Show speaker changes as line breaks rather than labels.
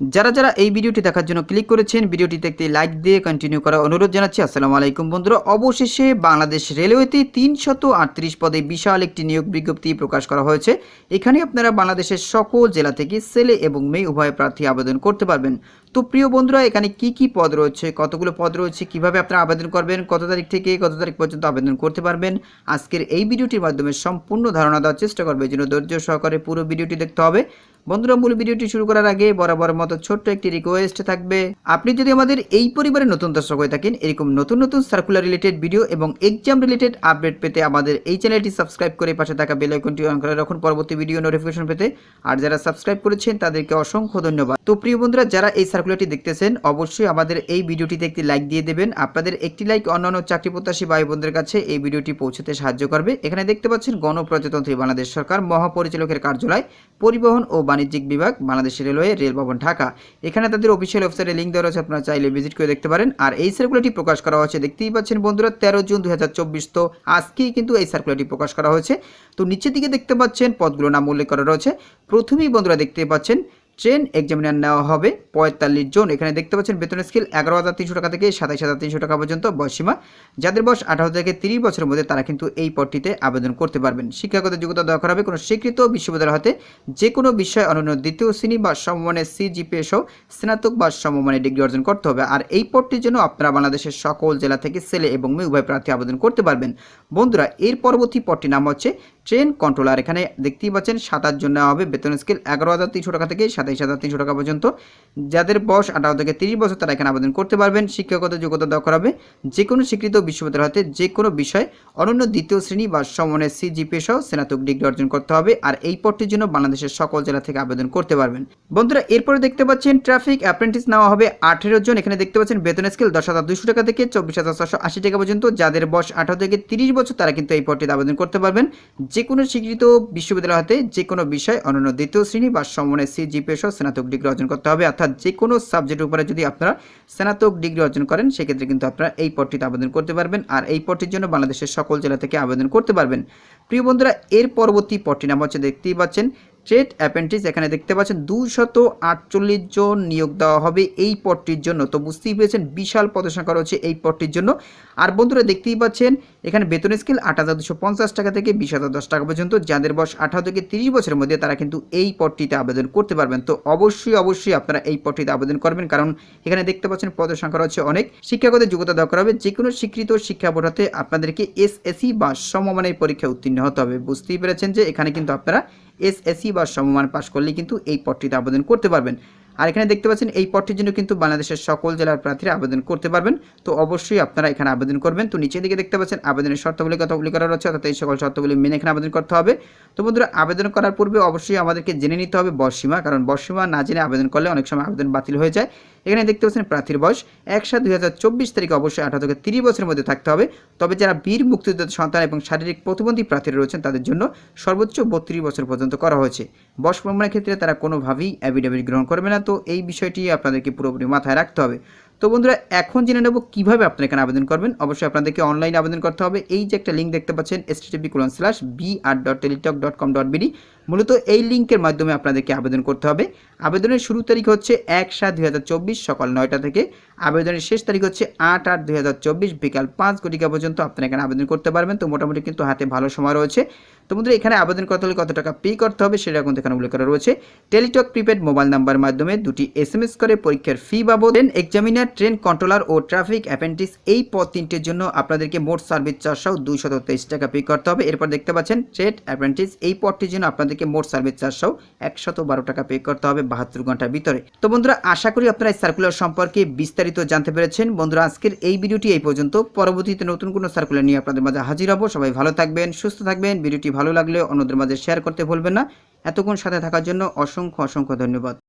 যারা যারা এই ভিডিওটি দেখার জন্য ক্লিক করেছেন ভিডিওটি দেখতে লাইক দিয়ে কন্টিনিউ করার অনুরোধ জানাচ্ছি। আসসালামু আলাইকুম বন্ধুরা। অবশেষে বাংলাদেশ রেলওয়েতে তিনশত আটত্রিশ পদে বিশাল একটি নিয়োগ বিজ্ঞপ্তি প্রকাশ করা হয়েছে। এখানে আপনারা বাংলাদেশের সকল জেলা থেকে ছেলে এবং মেয়ে উভয় প্রার্থী আবেদন করতে পারবেন। তো প্রিয় বন্ধুরা, এখানে কি কি পদ রয়েছে? কতগুলো পদ রয়েছে? কীভাবে আপনারা আবেদন করবেন? কত তারিখ থেকে, কত তারিখ পর্যন্ত আবেদন করতে পারবেন? আজকের এই ভিডিওটির মাধ্যমে সম্পূর্ণ ধারণা দেওয়ার চেষ্টা করবে। জন্য ধৈর্য সহকারে পুরো ভিডিওটি দেখতে হবে। বন্ধুরা, মূল ভিডিওটি শুরু করার আগে বরাবর মতো ছোট্ট একটি রিকোয়েস্ট থাকবে। আপনি যদি আমাদের এই পরিবারে নতুন দর্শক হয়ে থাকেন, এরকম নতুন নতুন সার্কুলার রিলেটেড ভিডিও এবং এক্সাম রিলেটেড আপডেট পেতে আমাদের এই চ্যানেলটি সাবস্ক্রাইব করে পাশে থাকা বেল আইকনটি অন করে রাখুন। পরবর্তী ভিডিও নোটিফিকেশন পেতে। আর যারা সাবস্ক্রাইব করেছেন, তাদেরকে অসংখ্য ধন্যবাদ। তো প্রিয় বন্ধুরা, যারা এই সার্কুলারটি দেখতেছেন, অবশ্যই আমাদের এই ভিডিওটিতে একটি লাইক দিয়ে দেবেন। আপনাদের একটি লাইক অন্যান্য চাকরি প্রত্যাশী ভাই বোনদের কাছে এই ভিডিওটি পৌঁছতে সাহায্য করবে। এখানে দেখতে পাচ্ছেন, গণপ্রজাতন্ত্রী বাংলাদেশ সরকার, মহাপরিচালকের কার্যালয়, পরিবহন ও বাণিজ্যিক বিভাগ, বাংলাদেশ রেলওয়ে রেল ভবন ঢাকা। এখানে তাদের অফিসিয়াল ওয়েবসাইটে লিঙ্ক দেওয়া রয়েছে, আপনারা চাইলে ভিজিট করে দেখতে পারেন। আর এই সার্কুলারটি প্রকাশ করা হয়েছে, দেখতেই পাচ্ছেন বন্ধুরা, তেরো জুন দুই হাজার চব্বিশ, তো আজকেই কিন্তু এই সার্কুলারটি প্রকাশ করা হয়েছে। তো নিচের দিকে দেখতে পাচ্ছেন পদগুলো নাম উল্লেখ করা রয়েছে। প্রথমেই বন্ধুরা দেখতে পাচ্ছেন ট্রেন এক্সামিনার নেওয়া হবে। পঁয়তাল্লিশ জন। এখানে দেখতে পাচ্ছেন বেতন স্কেল এগারো হাজার তিনশো টাকা থেকে সাতাইশ হাজার তিনশো টাকা পর্যন্ত বয়সীমা যাদের বয়স আঠারো থেকে তিরিশ বছরের মধ্যে তারা কিন্তু এই পদটিতে আবেদন করতে পারবেন। শিক্ষাগত যোগ্যতা দেওয়া করা হবে কোনো স্বীকৃত বিশ্ববিদ্যালয় হতে। যে কোনো বিষয় অনন্য দ্বিতীয় শ্রেণি বা সমমানের সিজিপিএ সহ স্নাতক বা সমমানের ডিগ্রি অর্জন করতে হবে। আর এই পদটির জন্য আপনারা বাংলাদেশের সকল জেলা থেকে ছেলে এবং মেয়ে উভয় প্রার্থী আবেদন করতে পারবেন। বন্ধুরা, এর পরবর্তী পদটির নাম হচ্ছে ট্রেন কন্ট্রোলার। এখানে দেখতেই পাচ্ছেন সাতাশ জন নেওয়া হবে। বেতন স্কেল এগারো হাজার তিনশো টাকা থেকে সাতাইশ হাজার তিনশো টাকা পর্যন্ত। যাদের বয়স আঠারো থেকে তিরিশ বছর, তারা এখানে আবেদন করতে পারবেন। শিক্ষাগত যোগ্যতা দেওয়া করা হবে যে কোনো স্বীকৃত বিশ্ববিদ্যালয় হতে যে কোনো বিষয়। অনন্য দ্বিতীয় শ্রেণি বা সমনের সিজিপি সহ স্নাতক ডিগ্রি অর্জন করতে হবে। আর এই পদটির জন্য বাংলাদেশের সকল জেলা থেকে আবেদন করতে পারবেন। বন্ধুরা, এরপরে দেখতে পাচ্ছেন ট্রাফিক অ্যাপ্রেন্টিস নেওয়া হবে। আঠেরো জন, এখানে দেখতে পাচ্ছেন বেতন স্কেল দশ হাজার দুশো টাকা থেকে চব্বিশ হাজার ছশো আশি টাকা পর্যন্ত। যাদের বয়স আঠারো থেকে তিরিশ বছর, তারা কিন্তু এই পদটিতে আবেদন করতে পারবেন। যে কোনো স্বীকৃত বিশ্ববিদ্যালয় হতে যে কোনো বিষয় অনন্য দ্বিতীয় শ্রেণি বা সমন্বয় সিজিপি সহ স্নাতক ডিগ্রি অর্জন করতে হবে। অর্থাৎ যে কোনো সাবজেক্টের উপরে যদি আপনারা স্নাতক ডিগ্রি অর্জন করেন, সেক্ষেত্রে কিন্তু আপনারা এই পদটিতে আবেদন করতে পারবেন আর এই পদটির জন্য বাংলাদেশের সকল জেলা থেকে আবেদন করতে পারবেন। প্রিয় বন্ধুরা, এর পরবর্তী পদটির নাম হচ্ছে দেখতেই পাচ্ছেন ট্রেড অ্যাপ্রেন্টিস এখানে দেখতে পাচ্ছেন দুশত আটচল্লিশ জন নিয়োগ দেওয়া হবে এই পদটির জন্য। তো বুঝতেই পেরেছেন, বিশাল পদসংখ্যা রয়েছে এই পদটির জন্য। আর বন্ধুরা, দেখতেই পাচ্ছেন, এখানে বেতন স্কেল আট হাজার দুশো পঞ্চাশ টাকা থেকে বিশ হাজার দশ টাকা পর্যন্ত। যাদের বয়স আঠারো থেকে তিরিশ বছরের মধ্যে, তারা কিন্তু এই পদটিতে আবেদন করতে পারবেন। তো অবশ্যই অবশ্যই আপনারা এই পদটিতে আবেদন করবেন, কারণ এখানে দেখতে পাচ্ছেন পদের সংখ্যা রয়েছে অনেক। শিক্ষাগত যোগ্যতা দরকার হবে যে কোনো স্বীকৃত শিক্ষা বোর্ড হতে আপনাদেরকে এসএসসি বা সমমানের পরীক্ষায় উত্তীর্ণ হতে হবে। বুঝতেই পেরেছেন যে এখানে কিন্তু আপনারা এসএসসি বা সমমান পাশ করলে কিন্তু এই পদটিতে আবেদন করতে পারবেন। আর এখানে দেখতে পাচ্ছেন, এই পদটির জন্য কিন্তু বাংলাদেশের সকল জেলার প্রার্থীরা আবেদন করতে পারবেন। তো অবশ্যই আপনারা এখানে আবেদন করবেন। তো নিচের দিকে দেখতে পাচ্ছেন, আবেদনের শর্তাবলী কথা উল্লেখ করা রয়েছে, অর্থাৎ এই সকল শর্তাবলী মেনে এখানে আবেদন করতে হবে। তো বন্ধুরা, আবেদন করার পূর্বে অবশ্যই আমাদেরকে জেনে নিতে হবে বর্ষীমা, কারণ বর্ষীমা না জেনে আবেদন করলে অনেক সময় আবেদন বাতিল হয়ে যায়। এখানে দেখতে পাচ্ছেন, প্রার্থীর বয়স এক সাত দুই হাজার চব্বিশ তারিখে অবশ্যই আঠারো থেকে তিরিশ বছরের মধ্যে থাকতে হবে। তবে যারা বীর মুক্তিযোদ্ধা সন্তান এবং শারীরিক প্রতিবন্ধী প্রার্থীরা রয়েছেন, তাদের জন্য সর্বোচ্চ বত্রিশ বছর পর্যন্ত করা হয়েছে। বয়স প্রমাণের ক্ষেত্রে তারা কোনোভাবেই অ্যাভিডেভিট গ্রহণ করবে না। তো এই বিষয়টি আপনাদেরকে পুরোপুরি মাথায় রাখতে হবে। তো বন্ধুরা, এখন জেনে নেব কীভাবে আপনারা এখানে আবেদন করবেন। অবশ্যই আপনাদেরকে অনলাইনে আবেদন করতে হবে। এই যে একটা লিঙ্ক দেখতে পাচ্ছেন এস TV colon slash B R dot Teletalk dot com dot BD মূলত এই লিঙ্কের মাধ্যমে আপনাদেরকে আবেদন করতে হবে। আবেদনের শুরু তারিখ হচ্ছে এক সাত দুই হাজার চব্বিশ সকাল নয়টা থেকে। আবেদনের শেষ তারিখ হচ্ছে আট আট দুই বিকাল পাঁচ ঘটিকা পর্যন্ত আপনারা এখানে আবেদন করতে পারবেন। তো মোটামুটি কিন্তু হাতে ভালো সময় রয়েছে। তো বন্ধুরা, এখানে আবেদন করতে হলে কত টাকা পে করতে হবে সেটা কিন্তু এখানে উল্লেখ করা রয়েছে। টেলিটক প্রিপেড মোবাইল নাম্বার মাধ্যমে দুটি এস করে পরীক্ষার ফি বাবদ। এক্সামিনার ট্রেন, কন্ট্রোলার ও ট্রাফিক অ্যাপেন্টিস এই পদ তিনটির জন্য আপনাদেরকে মোট সার্ভিস চারশো দুইশত তেইশ টাকা পে করতে হবে। এরপর দেখতে পাচ্ছেন, ট্রেড অ্যাপেন্টিস এই পদটির জন্য আপনাদেরকে মোট সার্ভিস চারশো একশত বারো টাকা পে করতে হবে বাহাত্তর ঘণ্টার ভিতরে। তো বন্ধুরা, আশা করি আপনারা এই সার্কুলার সম্পর্কে বিস্তারিত জানতে পেরেছেন। বন্ধুরা, আজকের এই ভিডিওটি এই পর্যন্ত। পরবর্তীতে নতুন কোনো সার্কুলার নিয়ে আপনাদের মাঝে হাজির হব। সবাই ভালো থাকবেন, সুস্থ থাকবেন। ভিডিওটি ভালো লাগলে অন্যদের মাঝে শেয়ার করতে ভুলবেন না। এতক্ষণ সাথে থাকার জন্য অসংখ্য অসংখ্য ধন্যবাদ।